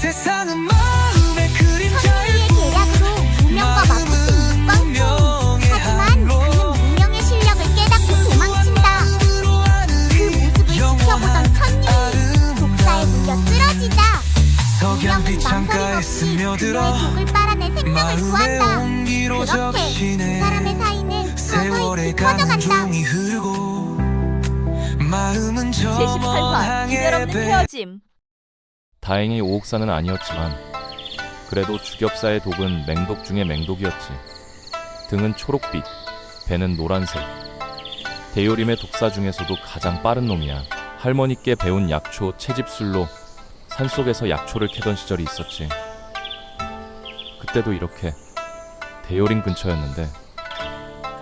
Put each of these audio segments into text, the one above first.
세상은 마음의 그림자일 천리의 뿐 계략으로 무명과 맞붙은 육광총 하지만 그는 무명의 실력을 깨닫고 도망친다. 그 모습을 지켜보던 천리는 독사에 물려 쓰러지자. 석양빛 무명은 창가에 망설임 없이 스며들어 그녀의 독을 빨아내 생명을 마음의 구한다. 온기로 그렇게 두 적시네. 사람의 사이는 세월의 서서히 가는 깊어져간다. 종이 흐르고 마음은 저 제18화 먼 이별 항해 없는 배 헤어짐 다행히 오옥사는 아니었지만 그래도 주겹사의 독은 맹독 중의 맹독이었지. 등은 초록빛, 배는 노란색. 대요림의 독사 중에서도 가장 빠른 놈이야. 할머니께 배운 약초 채집술로 산속에서 약초를 캐던 시절이 있었지. 그때도 이렇게 대요림 근처였는데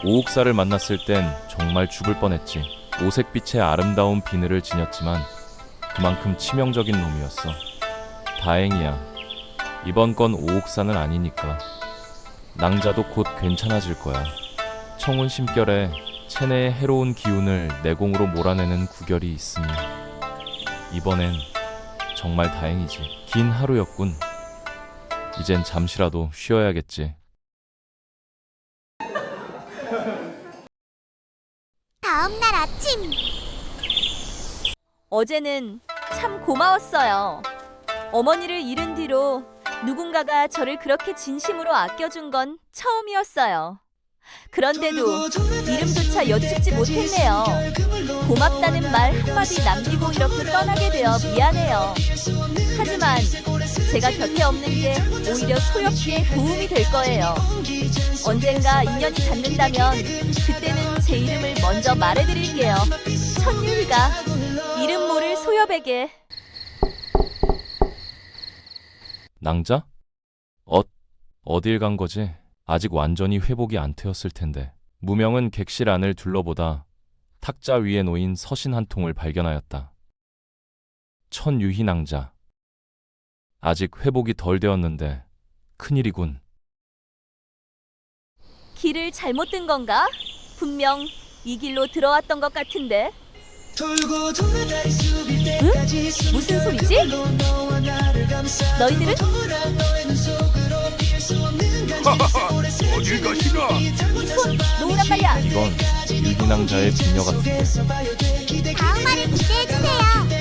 오옥사를 만났을 땐 정말 죽을 뻔했지. 오색빛의 아름다운 비늘을 지녔지만 그만큼 치명적인 놈이었어. 다행이야. 이번 건 오옥사는 아니니까. 낭자도 곧 괜찮아질 거야. 청운 심결에 체내의 해로운 기운을 내공으로 몰아내는 구결이 있으니 이번엔 정말 다행이지. 긴 하루였군. 이젠 잠시라도 쉬어야겠지. 다음 날 아침 어제는 참 고마웠어요. 어머니를 잃은 뒤로 누군가가 저를 그렇게 진심으로 아껴준 건 처음이었어요. 그런데도 이름조차 여쭙지 못했네요. 고맙다는 말 한마디 남기고 이렇게 떠나게 되어 미안해요. 하지만 제가 곁에 없는 게 오히려 소엽기에 도움이 될 거예요. 언젠가 인연이 닿는다면 그때는 제 이름을 먼저 말해드릴게요. 천유희가 이름 모를 소엽에게 낭자? 어, 어딜 간 거지? 아직 완전히 회복이 안 되었을 텐데. 무명은 객실 안을 둘러보다 탁자 위에 놓인 서신 한 통을 발견하였다. 천유희 낭자. 아직 회복이 덜 되었는데 큰일이군. 길을 잘못 든 건가? 분명 이 길로 들어왔던 것 같은데 응? 무슨 소리지? 너희들은 어딜 가시나? 이손 놓으란 말이야. 이건 유희 낭자의 비녀 같은데. 다음 화를 기대해주세요